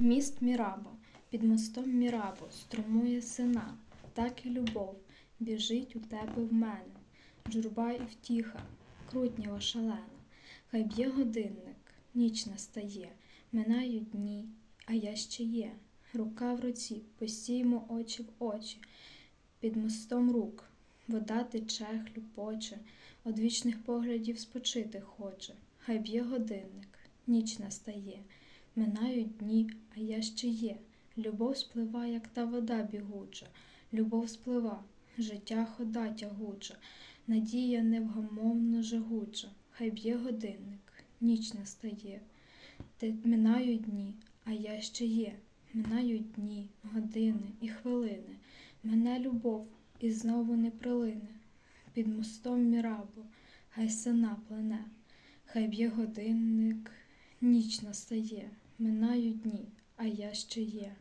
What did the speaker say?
Міст Мірабо, під мостом Мірабо струмує сина, так і любов біжить у тебе в мене, журба і втіха, крутнява шалена, хай б'є годинник, ніч настає, минають дні, а я ще є. Рука в руці, постіймо очі в очі, під мостом рук, вода тече, хлюпоче, од вічних поглядів спочити хоче, хай б'є годинник, ніч настає. Минають дні, а я ще є. Любов сплива, як та вода бігуча, любов сплива, життя хода тягуча, надія невгамовно жагуча, хай б'є годинник, ніч настає. Те минають дні, а я ще є. Минають дні, години і хвилини. Мене любов і знову не прилине. Під мостом Мірабо, хай сина плене, хай б'є годинник, ніч настає. Минають дні, а я ще є.